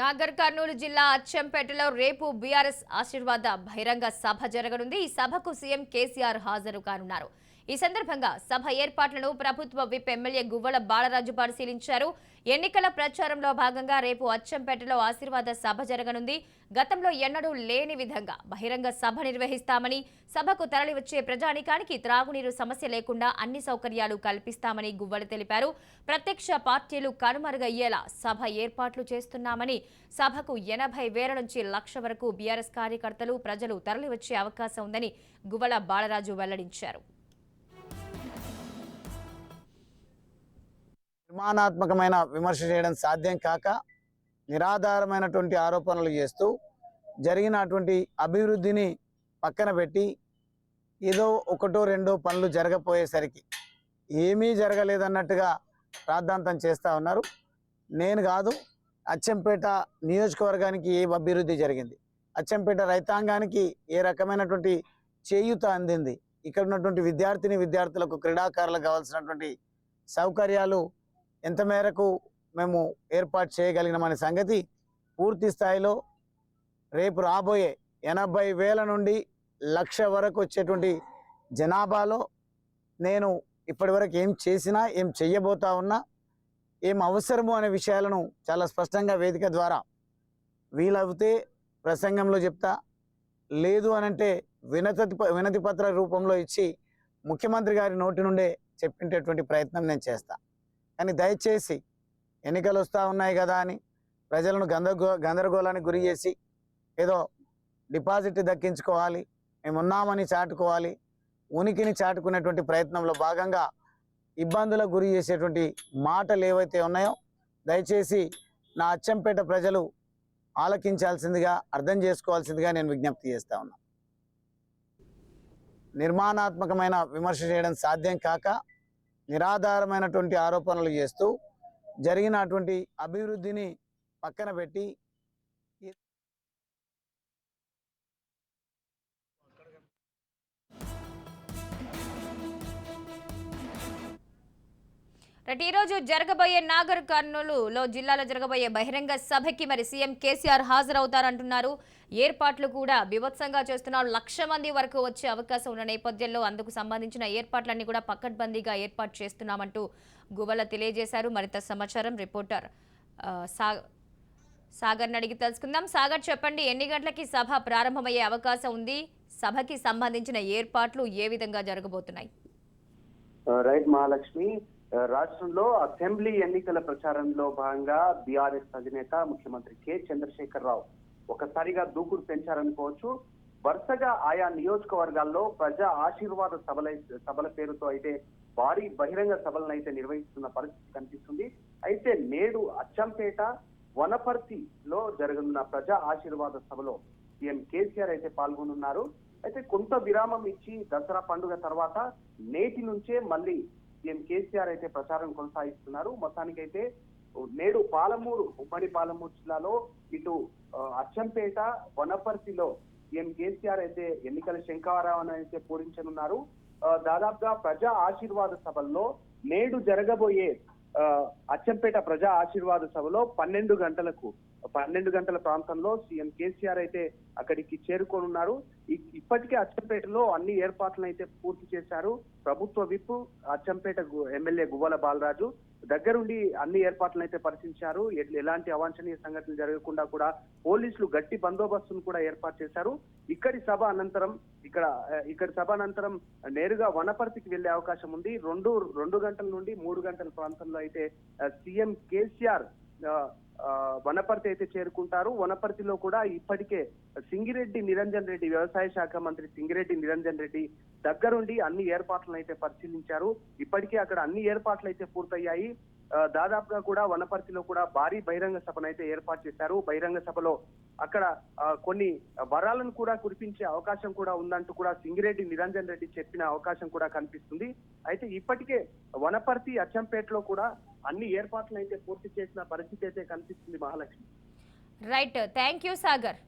నాగర్ కర్నూలు జిల్లా అచ్చంపేటలో రేపు బీఆర్ఎస్ ఆశీర్వాద బహిరంగ సభ జరగనుంది. ఈ సభకు సీఎం కేసీఆర్ హాజరు కానున్నారు. ఈ సందర్భంగా సభ ఏర్పాట్లను ప్రభుత్వ విప్ ఎమ్మెల్యే గువ్వల బాలరాజు పరిశీలించారు. ఎన్నికల ప్రచారంలో భాగంగా రేపు అచ్చంపేటలో ఆశీర్వాద సభ జరగనుంది. గతంలో ఎన్నడూ లేని విధంగా బహిరంగ సభ నిర్వహిస్తామని సభకు తరలివచ్చే ప్రజానికానికి త్రాగునీరు సమస్య లేకుండా అన్ని సౌకర్యాలు కల్పిస్తామని గువ్వల తెలిపారు. ప్రత్యక్ష పార్టీలు కనుమరుగయ్యేలా సభ ఏర్పాట్లు చేస్తున్నామని సభకు ఎనభై వేల నుంచి లక్ష వరకు బీఆర్ఎస్ కార్యకర్తలు ప్రజలు తరలివచ్చే అవకాశం ఉందని గువ్వల బాలరాజు వెల్లడించారు. నిర్మాణాత్మకమైన విమర్శ చేయడం సాధ్యం కాక నిరాధారమైనటువంటి ఆరోపణలు చేస్తూ జరిగినటువంటి అభివృద్ధిని పక్కన పెట్టి ఏదో ఒకటో రెండో పనులు జరగపోయేసరికి ఏమీ జరగలేదన్నట్టుగా రాద్ధాంతం చేస్తూ ఉన్నారు. నేను కాదు అచ్చంపేట నియోజకవర్గానికి ఏ అభివృద్ధి జరిగింది? అచ్చంపేట రైతాంగానికి ఏ రకమైనటువంటి చేయూత అందింది? ఇక్కడ ఉన్నటువంటి విద్యార్థిని విద్యార్థులకు క్రీడాకారులకు కావాల్సినటువంటి సౌకర్యాలు ఎంత మేరకు మేము ఏర్పాటు చేయగలిగినామనే సంగతి పూర్తి స్థాయిలో రేపు రాబోయే ఎనభై వేల నుండి లక్ష వరకు వచ్చేటువంటి జనాభాలో నేను ఇప్పటివరకు ఏం చేసినా ఏం చెయ్యబోతా ఉన్నా ఏం అవసరము అనే విషయాలను చాలా స్పష్టంగా వేదిక ద్వారా వీలవుతే ప్రసంగంలో చెప్తా. లేదు అనంటే వినతి వినతి పత్ర రూపంలో ఇచ్చి ముఖ్యమంత్రి గారి నోటి నుండే చెప్పించేటువంటి ప్రయత్నం నేను చేస్తా. కానీ దయచేసి ఎన్నికలు వస్తూ ఉన్నాయి కదా అని ప్రజలను గందరగో గందరగోళానికి గురి చేసి ఏదో డిపాజిట్ దక్కించుకోవాలి మేము ఉన్నామని చాటుకోవాలి ఉనికిని చాటుకునేటువంటి ప్రయత్నంలో భాగంగా ఇబ్బందులకు గురి చేసేటువంటి మాటలు ఏవైతే ఉన్నాయో దయచేసి నా అచ్చంపేట ప్రజలు ఆలకించాల్సిందిగా అర్థం చేసుకోవాల్సిందిగా నేను విజ్ఞప్తి చేస్తా ఉన్నా. నిర్మాణాత్మకమైన విమర్శ చేయడం సాధ్యం కాక నిరాధారమైనటువంటి ఆరోపణలు చేస్తూ జరిగినటువంటి అభివృద్ధిని పక్కన పెట్టి ఈ రోజు జరగబోయే నాగర్ కర్నూలులో జిల్లాలో జరగబోయే బహిరంగ సభకి మరి సీఎం కేసీఆర్ హాజరవుతారంటున్నారు. ఏర్పాట్లు కూడా బీభత్సంగా చేస్తున్నారు. లక్ష మంది వరకు వచ్చే అవకాశం ఉన్న నేపథ్యంలో అందుకు సంబంధించిన ఏర్పాట్లన్నీ కూడా పక్కడ్బందీగా ఏర్పాటు చేస్తున్నామంటూ గువల తెలియజేశారు. మరింత సమాచారం రిపోర్టర్ సా సాగర్ని అడిగి తెలుసుకుందాం. సాగర్ చెప్పండి ఎన్ని గంటలకి సభ ప్రారంభమయ్యే అవకాశం ఉంది? సభకి సంబంధించిన ఏర్పాట్లు ఏ విధంగా జరగబోతున్నాయి? రైట్ మహాలక్ష్మి. రాష్ట్రంలో అసెంబ్లీ ఎన్నికల ప్రచారంలో భాగంగా బీఆర్ఎస్ అధినేత ముఖ్యమంత్రి కె. చంద్రశేఖర్ రావు ఒకసారిగా దూకుడు పెంచారనుకోవచ్చు. వరుసగా ఆయా నియోజకవర్గాల్లో ప్రజా ఆశీర్వాద సభల సభల పేరుతో అయితే భారీ బహిరంగ సభలను అయితే నిర్వహిస్తున్న పరిస్థితి కనిపిస్తుంది. అయితే నేడు అచ్చంపేట వనపర్తిలో జరగనున్న ప్రజా ఆశీర్వాద సభలో సీఎం కేసీఆర్ అయితే పాల్గొనున్నారు. అయితే కొంత విరామం ఇచ్చి దసరా పండుగ తర్వాత నేటి నుంచే మళ్ళీ సీఎం కేసీఆర్ అయితే ప్రచారం కొనసాగిస్తున్నారు. మొత్తానికైతే నేడు పాలమూరు ఉమ్మడి పాలమూరు జిల్లాలో ఇటు అచ్చంపేట వనపర్తిలో సీఎం కేసీఆర్ అయితే ఎన్నికల శంఖారావణ అయితే పూరించనున్నారు. దాదాపుగా ప్రజా ఆశీర్వాద సభల్లో నేడు జరగబోయే అచ్చంపేట ప్రజా ఆశీర్వాద సభలో పన్నెండు గంటలకు పన్నెండు గంటల ప్రాంతంలో సీఎం కేసీఆర్ అయితే అక్కడికి చేరుకోనున్నారు. ఇప్పటికే అచ్చంపేటలో అన్ని ఏర్పాట్లను అయితే పూర్తి చేశారు. ప్రభుత్వ విప్ అచ్చంపేట ఎమ్మెల్యే గువ్వల బాలరాజు దగ్గరుండి అన్ని ఏర్పాట్లను అయితే పరిశీలించారు. ఎలాంటి అవాంఛనీయ సంఘటనలు జరగకుండా కూడా పోలీసులు గట్టి బందోబస్తును కూడా ఏర్పాటు చేశారు. ఇక్కడి సభ అనంతరం ఇక్కడ ఇక్కడ సభానంతరం సభ అనంతరం నేరుగా వనపర్తికి వెళ్ళే అవకాశం ఉంది. రెండు రెండు గంటల నుండి మూడు గంటల ప్రాంతంలో అయితే సీఎం కేసీఆర్ వనపర్తి అయితే చేరుకుంటారు. వనపర్తిలో కూడా ఇప్పటికే సింగిరెడ్డి నిరంజన్ రెడ్డి వ్యవసాయ శాఖ మంత్రి సింగిరెడ్డి నిరంజన్ రెడ్డి దగ్గరుండి అన్ని ఏర్పాట్లను అయితే పరిశీలించారు. ఇప్పటికే అక్కడ అన్ని ఏర్పాట్లు అయితే పూర్తయ్యాయి. దాదాపుగా కూడా వనపర్తిలో కూడా భారీ బహిరంగ సభను అయితే ఏర్పాటు చేశారు. బహిరంగ సభలో అక్కడ కొన్ని వరాలను కూడా కురిపించే అవకాశం కూడా ఉందంటూ కూడా సింగిరెడ్డి నిరంజన్ రెడ్డి చెప్పిన అవకాశం కూడా కనిపిస్తుంది. అయితే ఇప్పటికే వనపర్తి అచ్చంపేటలో కూడా అన్ని ఏర్పాట్లు అయితే పూర్తి చేసిన పరిస్థితి అయితే కనిపిస్తుంది Mahalakshmi. Right thank you Sagar